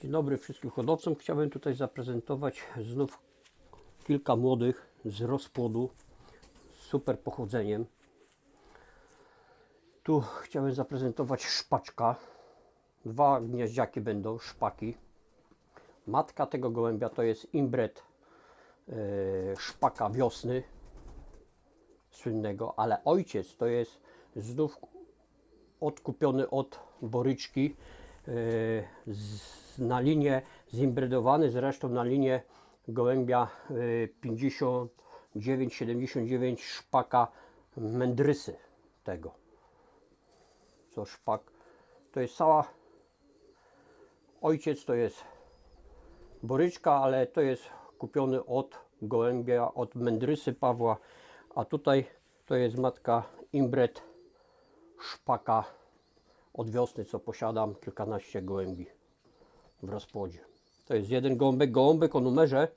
Dzień dobry wszystkim hodowcom. Chciałbym tutaj zaprezentować znów kilka młodych z rozpłodu z super pochodzeniem. Tu chciałem zaprezentować szpaczka. Dwa gniaździaki będą, szpaki. Matka tego gołębia to jest imbret e, szpaka wiosny słynnego, ale ojciec to jest znów odkupiony od Boryczki z, na linię zimbrydowany zresztą na linię gołębia e, 59-79 szpaka mędrysy tego. Co szpak? To jest cała ojciec to jest Boryczka, ale to jest kupiony od gołębia, od mędrysy Pawła, a tutaj to jest matka imbret szpaka od wiosny, co posiadam, kilkanaście gołębi w rozpłodzie. To jest jeden gołąbek, gołąbek o numerze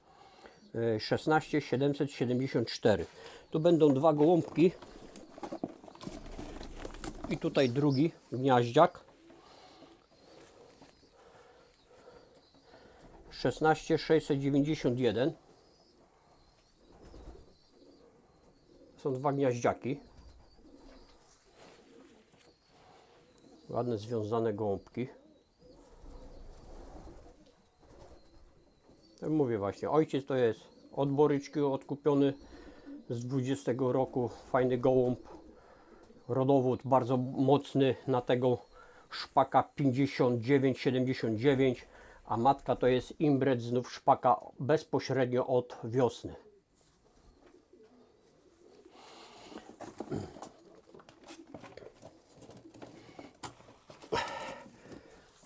e, 16774. Tu będą dwa gołąbki i tutaj drugi gniaździak. 16691 są dwa gniaździaki ładne związane gołąbki jak mówię właśnie ojciec to jest od Boryczki odkupiony z 20 roku fajny gołąb rodowód bardzo mocny na tego szpaka 59-79 a matka to jest imbret znów szpaka bezpośrednio od wiosny.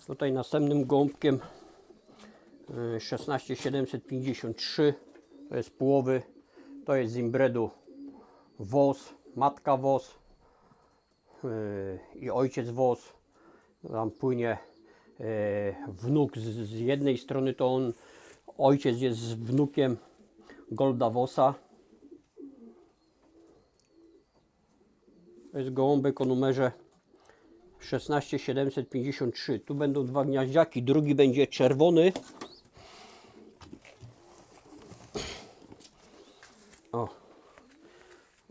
Tutaj następnym gąbkiem y, 16753 to jest połowy, to jest z imbredu wos, matka wos y, i ojciec wos. Tam płynie e, wnuk z, jednej strony to on ojciec jest wnukiem Golda Vosa to jest gołąbek o numerze 16753 tu będą dwa gniaździaki drugi będzie czerwony o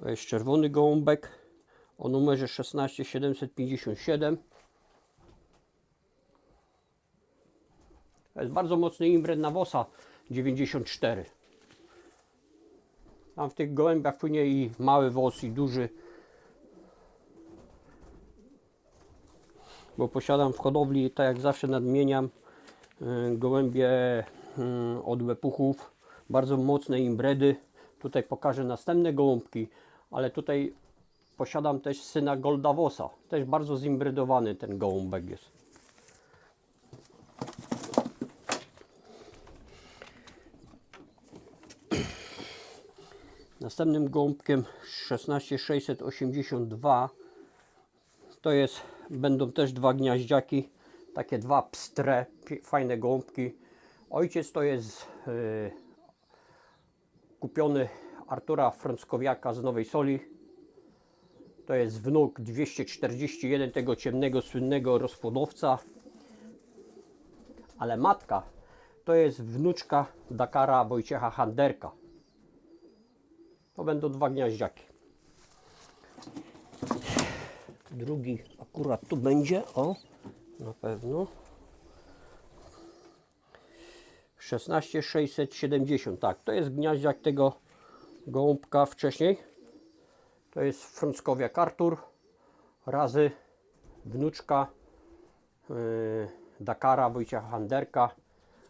to jest czerwony gołąbek o numerze 16757 To jest bardzo mocny imbret na wosa 94. Tam w tych gołębiach płynie i mały wos i duży. Bo posiadam w hodowli, tak jak zawsze nadmieniam, y, gołębie y, od łepuchów. Bardzo mocne imbredy. Tutaj pokażę następne gołąbki, ale tutaj posiadam też syna Goldavosa. Też bardzo zimbrydowany ten gołąbek jest. Następnym gołąbkiem 16682 to jest, będą też dwa gniaździaki, takie dwa pstre, fajne gołąbki. Ojciec to jest yy, kupiony Artura Frąckowiaka z Nowej Soli. To jest wnuk 241 tego ciemnego, słynnego rozpłodowca. Ale matka to jest wnuczka Dakara Wojciecha Handerka. To będą dwa gniaździaki. Drugi akurat tu będzie, o, na pewno. 16670, tak, to jest gniaździak tego gołąbka wcześniej. To jest frąckowiak Artur razy wnuczka yy, Dakara Wojciecha Handerka,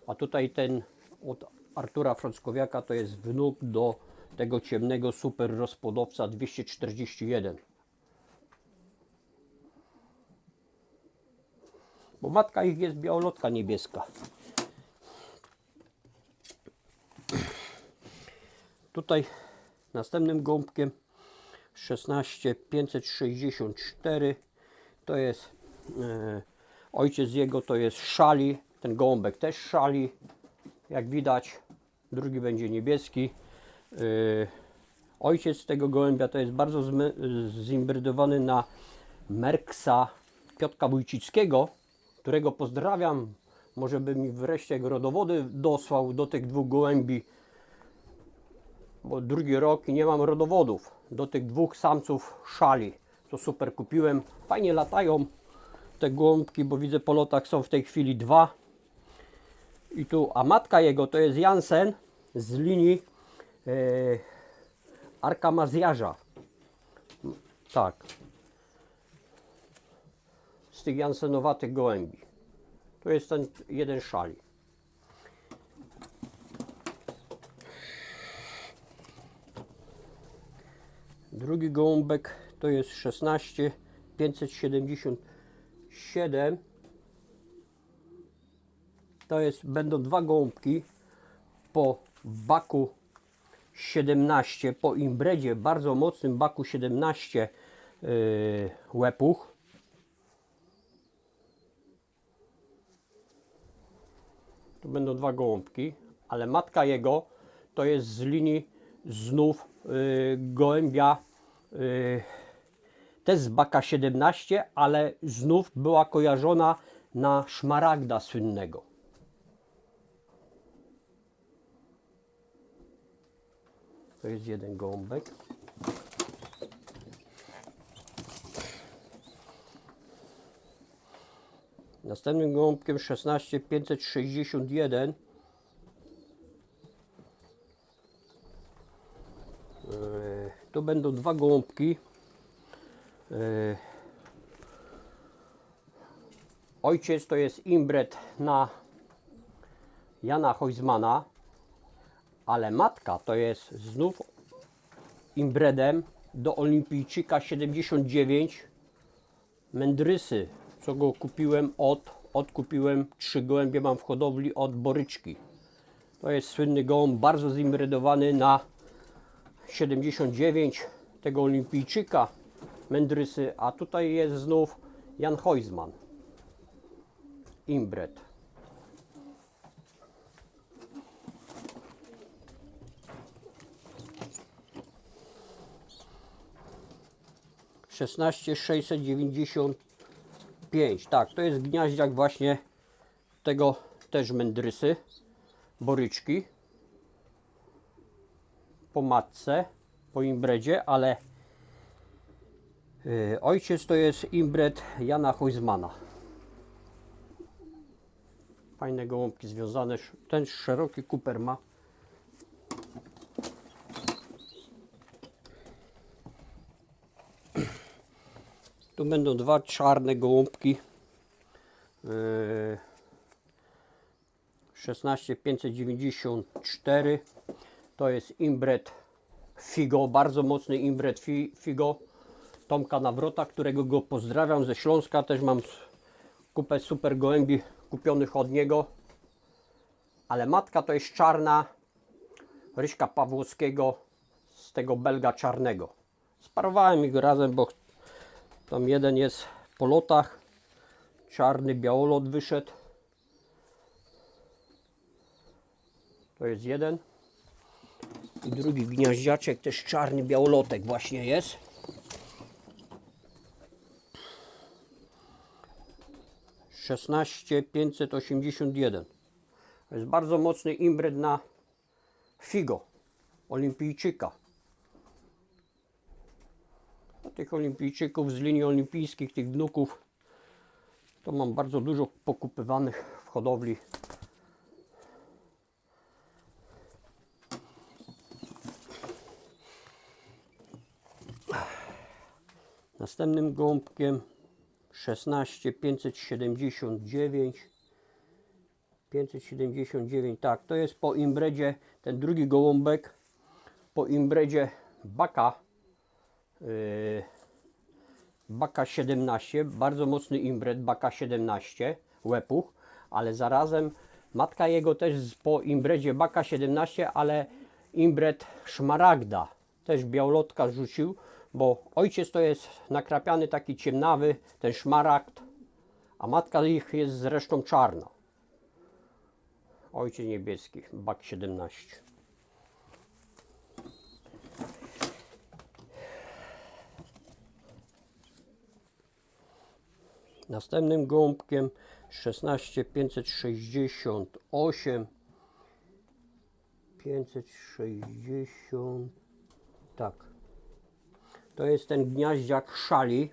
a tutaj ten od Artura Frąckowiaka to jest wnuk do tego ciemnego super rozpłodowca 241. Bo matka ich jest białolotka niebieska. Tutaj następnym gąbkiem 16564 to jest e, ojciec jego to jest szali, ten gołąbek też szali, jak widać. Drugi będzie niebieski. Yy, ojciec tego gołębia to jest bardzo zmy- zimbrydowany na Merksa Piotka Wójcickiego, którego pozdrawiam Może by mi wreszcie rodowody dosłał do tych dwóch gołębi, bo drugi rok nie mam rodowodów. Do tych dwóch samców szali. To super kupiłem. Fajnie latają te gołąbki, bo widzę po lotach są w tej chwili dwa. I tu, a matka jego to jest Jansen z linii e, Arka Mazjarza. Tak. Z tych jansenowatych gołębi. To jest ten jeden szali. Drugi gołąbek to jest 16 577. To jest, będą dwa gołąbki po baku 17, po imbredzie, bardzo mocnym baku 17 yy, łepuch. Będą dwa gołąbki, ale matka jego to jest z linii znów yy, gołębia yy, też z baka 17, ale znów była kojarzona na szmaragda słynnego. To jest jeden gołąbek. Następnym gołąbkiem 16561 Yy, Tu będą dwa gołąbki. Yy, Ojciec to jest imbret na Jana Hojzmana, ale matka to jest znów imbredem do olimpijczyka 79 Mędrysy, co go kupiłem od, odkupiłem trzy gołębie mam w hodowli od Boryczki. To jest słynny gołąb, bardzo zimbredowany na 79 tego olimpijczyka Mędrysy, a tutaj jest znów Jan Hojzman. Imbred. Szesnaście sześćset dziewięćdziesiąt pięć. Tak, to jest gniaździak właśnie tego też mędrysy, boryczki. Po matce, po imbredzie, ale y, ojciec to jest imbred Jana Hojzmana. Fajne gołąbki związane. Ten szeroki kuper ma. Tu będą dwa czarne gołąbki. Yy, 16594 to jest imbret Figo, bardzo mocny imbret fi, Figo Tomka Nawrota, którego go pozdrawiam ze Śląska. Też mam kupę super gołębi kupionych od niego. Ale matka to jest czarna Ryśka Pawłowskiego z tego Belga czarnego. Sparowałem ich razem, bo tam jeden jest po lotach. Czarny białolot wyszedł. To jest jeden. I drugi gniaździaczek, też czarny białolotek właśnie jest. Szesnaście pięćset osiemdziesiąt jeden. To jest bardzo mocny imbred na Figo, olimpijczyka. Tych olimpijczyków z linii olimpijskich, tych wnuków, to mam bardzo dużo pokupywanych w hodowli. Następnym gołąbkiem 16 579 579, tak, to jest po imbredzie, ten drugi gołąbek, po imbredzie Baka, Baka 17, bardzo mocny imbred, Baka 17, łepuch, ale zarazem matka jego też po imbredzie Baka 17, ale imbred Szmaragda, też białolotka rzucił, bo ojciec to jest nakrapiany taki ciemnawy, ten szmaragd, a matka ich jest zresztą czarna. Ojciec niebieski, bak 17. Następnym gołąbkiem 16568 560 tak. To jest ten gniaździak szali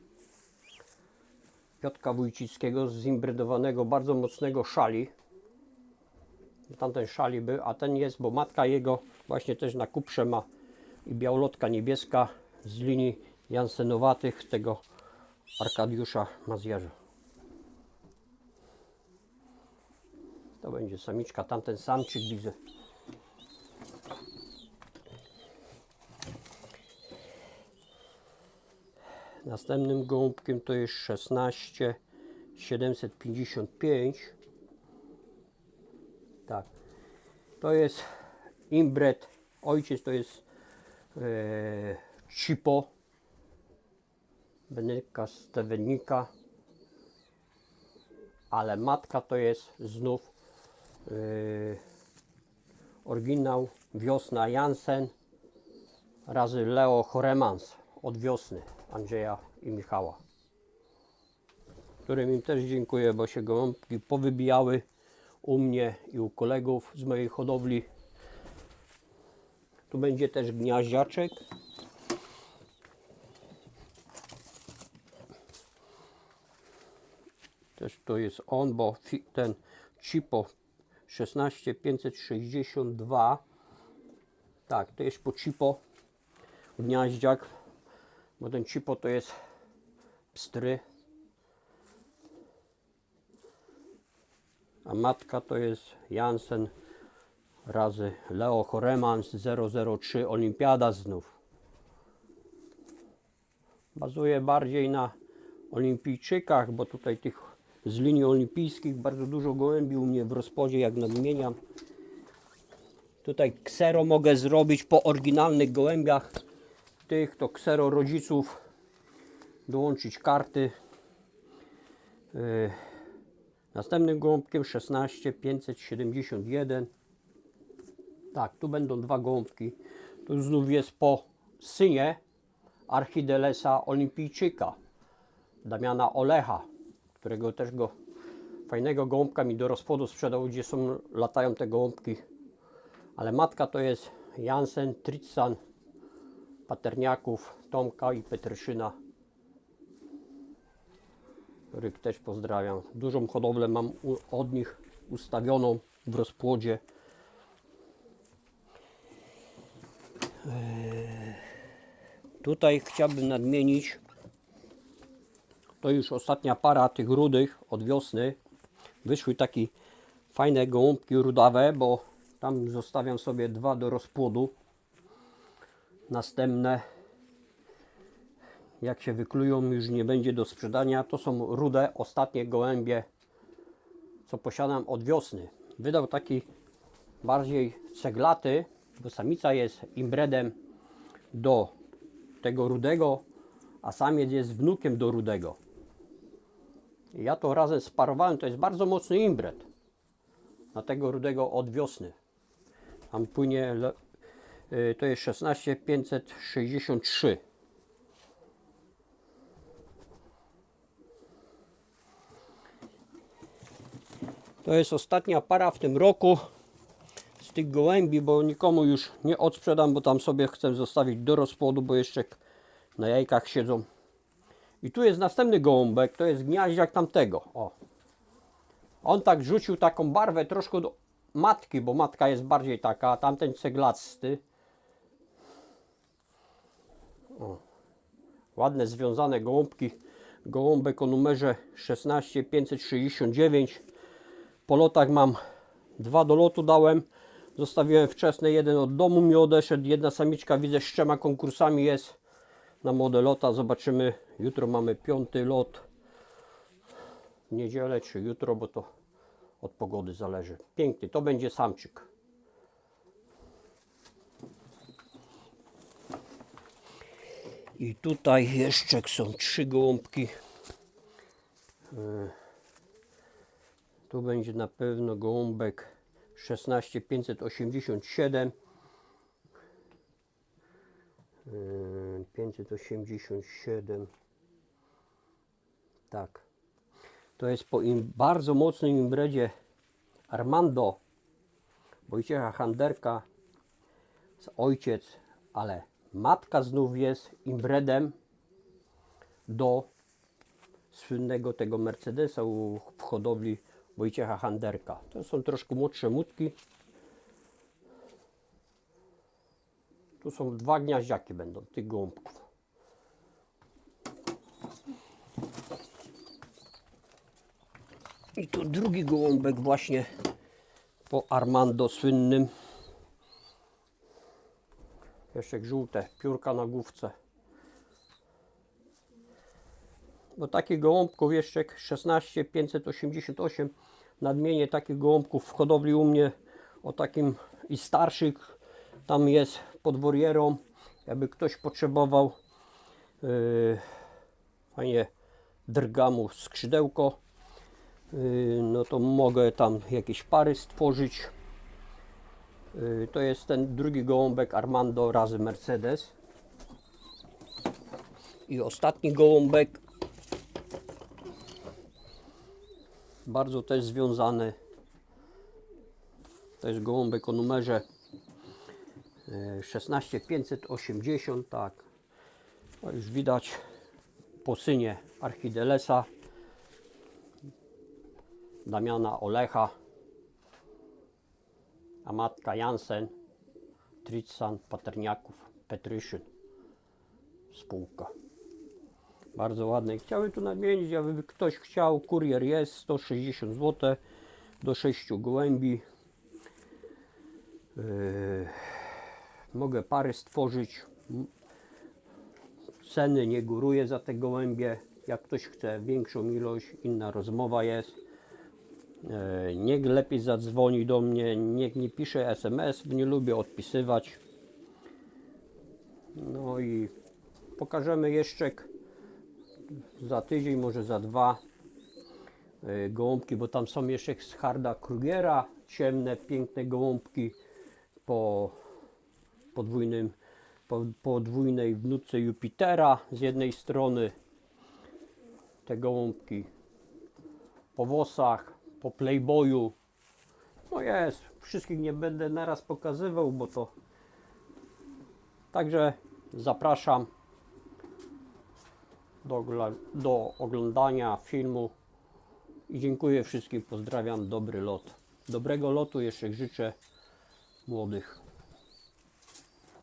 Piotka Wójcickiego zimbrydowanego bardzo mocnego szali. Tamten szali był, a ten jest, bo matka jego właśnie też na kuprze ma i białolotka niebieska z linii jansenowatych tego Arkadiusza Mazjarza. To będzie samiczka, tamten samczyk widzę. Następnym gołąbkiem to jest 16 755. Tak. To jest imbret. Ojciec to jest e, Cipo. Benetka Stevenika. Ale matka to jest znów e, oryginał Wiosna Jansen razy Leo Choremans od wiosny Andrzeja i Michała. Którym im też dziękuję, bo się gołąbki powybijały u mnie i u kolegów z mojej hodowli. Tu będzie też gniaździaczek. Też to jest on, bo ten Cipo 16562 tak, to jest po Cipo gniaździak, bo ten Cipo to jest pstry, a matka to jest Jansen razy Leo Choremans 003 Olimpiada znów. Bazuje bardziej na olimpijczykach, bo tutaj tych z linii olimpijskich bardzo dużo gołębi u mnie w rozpodzie, jak nadmieniam. Tutaj ksero mogę zrobić po oryginalnych gołębiach. Tych to ksero rodziców. Dołączyć karty. Yy. Następnym gołąbkiem 16571. Tak, tu będą dwa gołąbki. Tu znów jest po synie Archidelesa Olimpijczyka, Damiana Olecha, którego też go fajnego gołąbka mi do rozpłodu sprzedał, gdzie są, latają te gołąbki. Ale matka to jest Jansen, Tritsan, Paterniaków, Tomka i Petryszyna których też pozdrawiam. Dużą hodowlę mam od nich ustawioną w rozpłodzie. Eee, Tutaj chciałbym nadmienić, to już ostatnia para tych rudych od wiosny. Wyszły takie fajne gołąbki rudawe, bo tam zostawiam sobie dwa do rozpłodu. Następne jak się wyklują już nie będzie do sprzedania. To są rude, ostatnie gołębie, co posiadam od wiosny. Wydał taki bardziej ceglaty, bo samica jest imbredem do tego rudego, a samiec jest wnukiem do rudego. Ja to razem sparowałem, to jest bardzo mocny imbred na tego rudego od wiosny. Tam płynie, y, to jest 16563. To jest ostatnia para w tym roku z tych gołębi, bo nikomu już nie odsprzedam, bo tam sobie chcę zostawić do rozpłodu, bo jeszcze na jajkach siedzą. I tu jest następny gołąbek, to jest gniaździak tamtego. O. On tak rzucił taką barwę troszkę do matki, bo matka jest bardziej taka, tamten ceglasty. O. Ładne związane gołąbki. Gołąbek o numerze 16569. Po lotach mam dwa do lotu dałem. Zostawiłem wczesny, jeden od domu mi odeszedł. Jedna samiczka widzę z trzema konkursami jest na młode lota. Zobaczymy. Jutro mamy piąty lot. W niedzielę czy jutro, bo to od pogody zależy. Piękny. To będzie samczyk. I tutaj jeszcze są trzy gołąbki. Tu będzie na pewno gołąbek 16587. Yy, 587. Tak. To jest po im bardzo mocnym imbredzie Armando Wojciecha Handerka ojciec, ale matka znów jest imbredem do słynnego tego Mercedesa w hodowli Wojciecha Handerka. To są troszkę młodsze mutki. Tu są dwa gniaździaki będą tych gołąbków. I tu drugi gołąbek właśnie po Armando słynnym. Jeszcze żółte piórka na główce. Bo takich gołąbków jeszcze 16 588 nadmienię takich gołąbków w hodowli u mnie o takim i starszych tam jest pod worierą jakby ktoś potrzebował yy, fajnie drga mu skrzydełko yy, no to mogę tam jakieś pary stworzyć yy, to jest ten drugi gołąbek Armando razy Mercedes i ostatni gołąbek bardzo też związany. To jest gołąbek o numerze 16580, tak. To już widać po synie Archidelesa, Damiana Olecha, a matka Jansen, Tritsan, Paterniaków, Petryszyn, spółka. Bardzo ładne. Chciałem tu nadmienić, jakby ktoś chciał, kurier jest 160 zł do 6 gołębi. Yy, mogę pary stworzyć. Ceny nie góruję za te gołębie. Jak ktoś chce większą ilość, inna rozmowa jest. Yy, niech lepiej zadzwoni do mnie, niech nie pisze SMS, nie lubię odpisywać. No i pokażemy jeszcze za tydzień, może za dwa y, gołąbki, bo tam są jeszcze z Harda Krugera, ciemne, piękne gołąbki po podwójnym, po, podwójnej wnuce Jupitera z jednej strony te gołąbki po włosach, po playboyu no jest, wszystkich nie będę naraz pokazywał, bo to także zapraszam do, do oglądania filmu i dziękuję wszystkim, pozdrawiam, dobry lot. Dobrego lotu jeszcze życzę młodych.